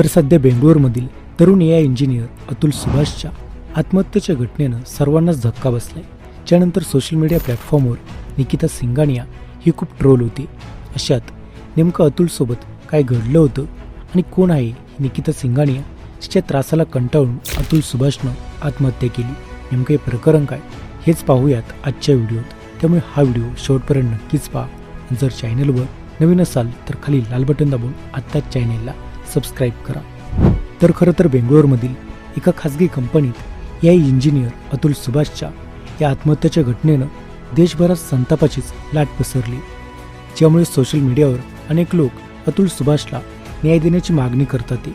तर सध्या बेंगलोरमधील तरुण ए आय इंजिनियर अतुल सुभाषच्या आत्महत्येच्या घटनेनं सर्वांनाच धक्का बसलाय. त्यानंतर सोशल मीडिया प्लॅटफॉर्मवर निकिता सिंगानिया ही खूप ट्रोल होती. अशात नेमकं अतुलसोबत काय घडलं होतं आणि कोण आहे निकिता सिंगानिया तिच्या त्रासाला कंटाळून अतुल सुभाषनं आत्महत्या केली. नेमकं हे प्रकरण काय हेच पाहूयात आजच्या व्हिडिओत. त्यामुळे हा व्हिडिओ शेवटपर्यंत नक्कीच पहा. जर चॅनलवर नवीन असाल तर खाली लाल बटन दाबून आत्ताच चॅनेलला सबस्क्राईब करा. तर खरं तर बेंगलोरमधील एका खाजगी कंपनीत या इंजिनियर अतुल सुभाषच्या या आत्महत्येच्या घटनेनं देशभरात संतापाचीच लाट पसरली. ज्यामुळे सोशल मीडियावर अनेक लोक अतुल सुभाषला न्याय देण्याची मागणी करतात.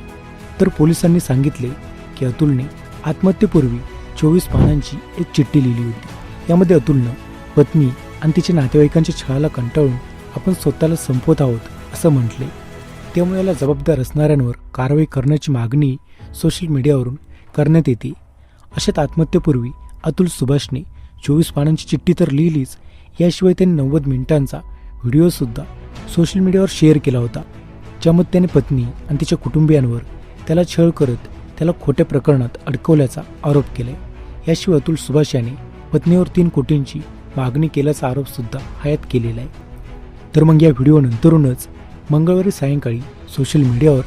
तर पोलिसांनी सांगितले की अतुलने आत्महत्येपूर्वी चोवीस पानांची एक चिठ्ठी लिहिली होती. यामध्ये अतुलनं पत्नी आणि तिच्या नातेवाईकांच्या छळाला कंटाळून आपण स्वतःला संपवत आहोत असं म्हटले. त्यामुळे याला जबाबदार असणाऱ्यांवर कारवाई करण्याची मागणी सोशल मीडियावरून करण्यात येते. अशात आत्महत्येपूर्वी अतुल सुभाषने चोवीस पानांची चिठ्ठी तर लिहिलीच याशिवाय त्यांनी नव्वद मिनिटांचा व्हिडिओसुद्धा सोशल मीडियावर शेअर केला होता. ज्यामध्ये त्याने पत्नी आणि तिच्या कुटुंबियांवर त्याला छळ करत त्याला खोट्या प्रकरणात अडकवल्याचा आरोप केलाय याशिवाय अतुल सुभाष याने पत्नीवर तीन कोटींची मागणी केल्याचा आरोपसुद्धा हयात केलेला आहे. तर मग या व्हिडिओनंतरूनच मंगळवारी सायंकाळी सोशल मीडियावर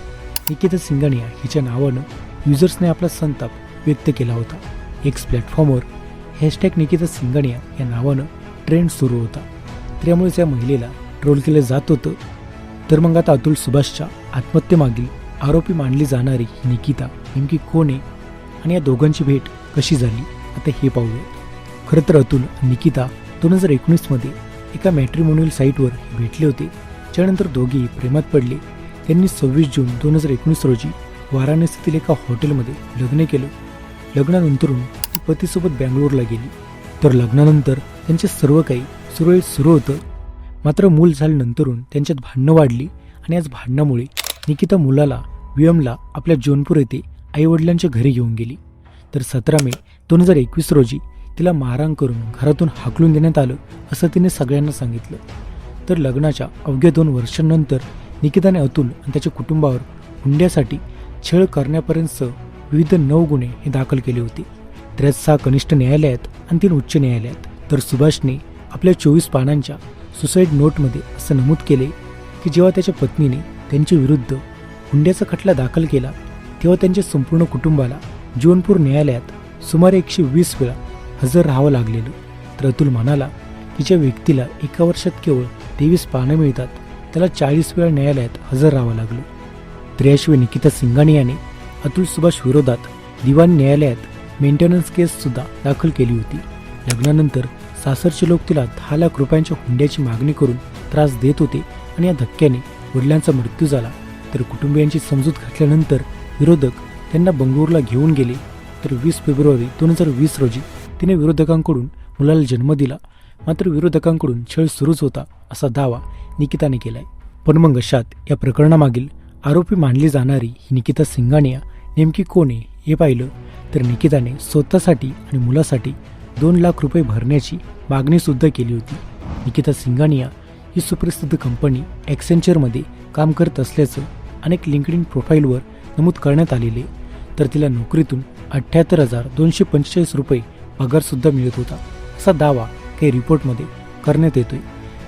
निकिता सिंगानिया हिच्या नावानं युजर्सने आपला संताप व्यक्त केला होता. एक्स प्लॅटफॉर्मवर हॅशटॅग निकिता सिंगानिया या नावानं ट्रेंड सुरू होता. त्यामुळेच या महिलेला ट्रोल केलं जात होतं. तर मग आता अतुल सुभाषच्या आत्महत्येमागील आरोपी मानली जाणारी ही निकिता नेमकी कोण आहे आणि या दोघांची भेट कशी झाली आता हे पाहूया. खरं तर अतुल निकिता दोन हजार एकोणीसमध्ये एका मॅट्रिमोनियल साईटवर भेटले होते. ज्यानंतर दोघेही प्रेमात पडले. त्यांनी सव्वीस जून दोन हजार एकोणीस रोजी वाराणसीतील एका हॉटेलमध्ये लग्न केलं. लग्नानंतरून ती पतीसोबत बँगलोरला गेली. तर लग्नानंतर त्यांचे सर्व काही सुरळीत सुरू होतं. मात्र मूल झाल्यानंतरून त्यांच्यात भांडणं वाढली आणि आज भांडणामुळे निकिता मुलाला वियमला आपल्या जौनपूर येथे आईवडिलांच्या घरी घेऊन गेली. तर सतरा मे दोन हजार एकवीस रोजी तिला मारहाण करून घरातून हाकलून देण्यात आलं असं तिने सगळ्यांना सांगितलं. तर लग्नाच्या अवघ्या दोन वर्षांनंतर निकिताने अतुल आणि त्याच्या कुटुंबावर हुंड्यासाठी छळ करण्यापर्यंत विविध नऊ गुन्हे हे दाखल केले होते. त्यात सहा कनिष्ठ न्यायालयात आणि तीन उच्च न्यायालयात. तर सुभाषने आपल्या चोवीस पानांच्या सुसाईड नोटमध्ये असं नमूद केले की जेव्हा त्याच्या पत्नीने त्यांच्या विरुद्ध हुंड्याचा खटला दाखल केला तेव्हा त्यांच्या संपूर्ण कुटुंबाला जीवनपूर न्यायालयात सुमारे एकशे वीस वेळा हजर राहावं लागलेलं. तर अतुल म्हणाला की ज्या व्यक्तीला एका वर्षात केवळ तेवीस पानं मिळतात. त्याला चाळीस वेळा न्यायालयात हजर राहावं लागलं. त्र्याशिवाय निकिता सिंघाणी याने अतुल सुभाष विरोधात दिवाण न्यायालयात मेंटेनन्स केससुद्धा दाखल केली होती. लग्नानंतर सासरचे लोक तिला दहा लाख रुपयांच्या हुंड्याची मागणी करून त्रास देत होते आणि या धक्क्याने वडिलांचा मृत्यू झाला. तर कुटुंबियांची समजूत घातल्यानंतर विरोधक त्यांना बंगळूरला घेऊन गेले. तर वीस फेब्रुवारी दोन हजार वीस रोजी तिने विरोधकांकडून मुलाला जन्म दिला. मात्र विरोधकांकडून छळ सुरूच होता असा दावा निकिताने केलाय. पण मग अशात या प्रकरणामागील आरोपी मानली जाणारी ही निकिता सिंगानिया नेमकी कोण आहे हे पाहिलं तर निकिताने स्वतःसाठी आणि मुलासाठी दोन लाख रुपये भरण्याची मागणी सुद्धा केली होती. निकिता सिंगानिया ही सुप्रसिद्ध कंपनी ॲक्सेंचरमध्ये काम करत असल्याचं अनेक लिंकडिन प्रोफाईलवर नमूद करण्यात आलेले तर तिला नोकरीतून अठ्ठ्याहत्तर हजार दोनशे पंचेचाळीस रुपये पगारसुद्धा मिळत होता असा दावा काही रिपोर्टमध्ये करण्यात येतोय.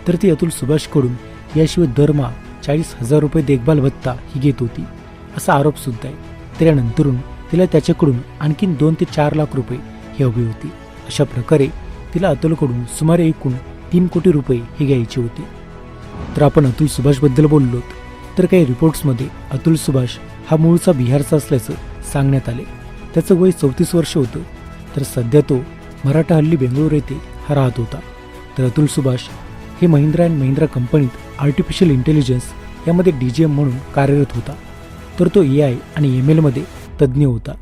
तर ती अतुल सुभाषकडून याशिवाय दरमहा चाळीस हजार रुपये देखभाल भत्ता ही घेत होती असा आरोपसुद्धा आहे. तर यानंतरून तिला त्याच्याकडून आणखीन दोन ते चार लाख रुपये ही हवी होती. अशा प्रकारे तिला अतुलकडून सुमारे एकूण तीन कोटी रुपये ही घ्यायचे होते. तर आपण अतुल सुभाषबद्दल बोललो तर काही रिपोर्ट्समध्ये अतुल सुभाष हा मूळचा बिहारचा असल्याचं सांगण्यात आले. त्याचं वय चौतीस वर्ष होतं. तर सध्या तो मराठा हल्ली बेंगळूर येथे राहत होता. तर अतुल सुभाष हे महिंद्रा अँड महिंद्रा कंपनीत आर्टिफिशियल इंटेलिजन्स यामध्ये डी जी एम म्हणून कार्यरत होता. तर तो ए आय आणि एम एलमध्ये तज्ज्ञ होता.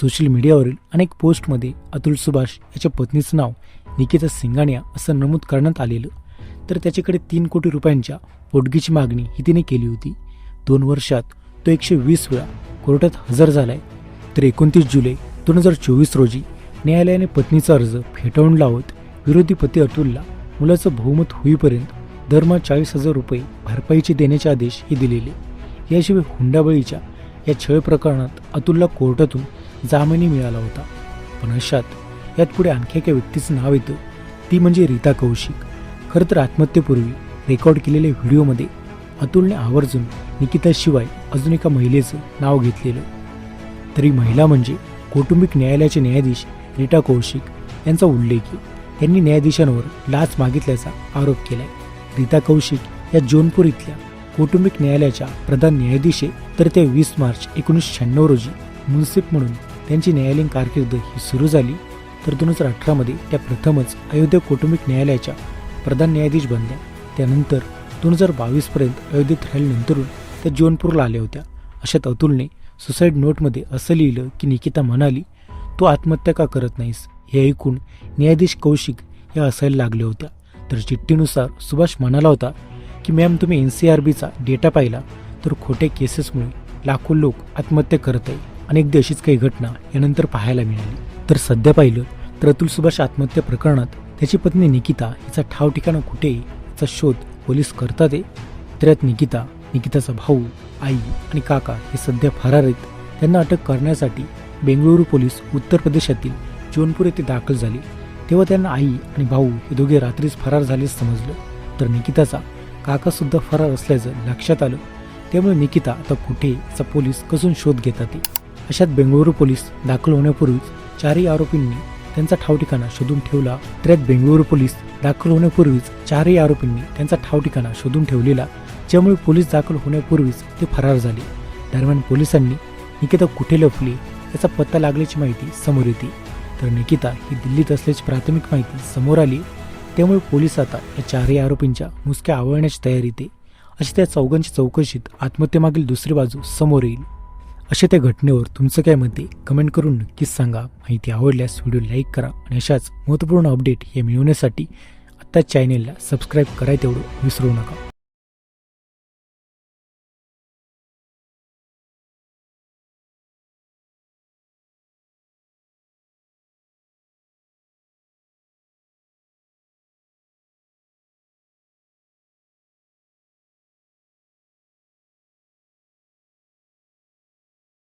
सोशल मीडियावरील अनेक पोस्टमध्ये अतुल सुभाष याच्या पत्नीचं नाव निकिता सिंगाणिया असं नमूद करण्यात आलेलं. तर त्याच्याकडे तीन कोटी रुपयांच्या पोटगीची मागणी ही तिने केली होती. दोन वर्षात तो एकशे वीस वेळा कोर्टात हजर झालाय. तर एकोणतीस जुलै दोन हजार चोवीस रोजी न्यायालयाने पत्नीचा अर्ज फेटाळून लावत विरोधी पती अतुलला मुलाचं बहुमत होईपर्यंत दरमहा चाळीस हजार रुपये भरपाईचे देण्याचे आदेश हे दिलेले. याशिवाय हुंडाबळीच्या या छळ प्रकरणात अतुलला कोर्टातून जामीनही मिळाला होता. पण अशात यात पुढे आणखी एका व्यक्तीचं नाव येतं. ती म्हणजे रीता कौशिक. खरं तर आत्महत्येपूर्वी रेकॉर्ड केलेल्या व्हिडिओमध्ये अतुलने आवर्जून निकिताशिवाय अजून एका महिलेचं नाव घेतलेलं. तरी महिला म्हणजे कौटुंबिक न्यायालयाचे न्यायाधीश रीटा कौशिक यांचा उल्लेख आहे त्यांनी न्यायाधीशांवर लाच मागितल्याचा आरोप केलाय. रीता कौशिक या जोनपूर इथल्या कौटुंबिक न्यायालयाच्या प्रधान न्यायाधीश आहे तर ते वीस मार्च एकोणीसशे शहाण्णव रोजी मुन्सिफ म्हणून त्यांची न्यायालयीन कारकीर्द ही सुरू झाली. तर दोन हजार अठरामध्ये त्या प्रथमच अयोध्या कौटुंबिक न्यायालयाच्या प्रधान न्यायाधीश बनल्या. त्यानंतर दोन हजार बावीसपर्यंत अयोध्येत राहिल्यानंतरून त्या जोनपूरला आल्या होत्या. अशात अतुलने सुसाईड नोटमध्ये असं लिहिलं की निकिता म्हणाली तू आत्महत्या का करत नाहीस? हे ऐकून न्यायाधीश कौशिक हे असायला लागले होत्या तर चिठ्ठीनुसार सुभाष म्हणाला होता की मॅम तुम्ही एन सी आर बीचा डेटा पाहिला तर खोट्या केसेसमुळे लाखो लोक आत्महत्या करत आहे अनेकदा अशीच काही घटना यानंतर पाहायला मिळाली. तर सध्या पाहिलं तर अतुल सुभाष आत्महत्या प्रकरणात त्याची पत्नी निकिता हिचा ठाव ठिकाणं कुठे याचा शोध पोलीस करतात आहे. तर यात निकिता निकिताचा भाऊ आई आणि काका हे सध्या फरार आहेत. त्यांना अटक करण्यासाठी बेंगळुरू पोलीस उत्तर प्रदेशातील जोनपूर येथे दाखल झाली. तेव्हा त्यांना आई आणि भाऊ हे दोघे रात्रीच फरार झाले समजलं. तर निकिताचा काकासुद्धा फरार असल्याचं लक्षात आलं. त्यामुळे निकिता आता कुठे याचा पोलीस कसून शोध घेतात ते अशात बेंगळुरू पोलीस दाखल होण्यापूर्वीच चारही आरोपींनी त्यांचा ठाव ठिकाणा शोधून ठेवला. त्यात बेंगळुरू पोलीस दाखल होण्यापूर्वीच चारही आरोपींनी त्यांचा ठाव ठिकाणा शोधून ठेवलेला. ज्यामुळे पोलीस दाखल होण्यापूर्वीच ते फरार झाले. दरम्यान पोलिसांनी निकिता कुठे लपली याचा पत्ता लागल्याची माहिती समोर येते. तर निकिता ही दिल्लीत असल्याची प्राथमिक माहिती समोर आली त्यामुळे पोलीस आता या चारही आरोपींच्या मुसक्या आवळण्याची तयारी येते. अशी त्या चौघांची चौकशीत आत्महत्येमागील दुसरी बाजू समोर येईल. अशा त्या घटनेवर तुमचं काय मत आहे? कमेंट करून नक्कीच सांगा. माहिती आवडल्यास व्हिडिओ लाईक करा आणि अशाच महत्त्वपूर्ण अपडेट हे मिळवण्यासाठी आत्ताच चॅनेलला सबस्क्राईब कराय तेवढं विसरू नका.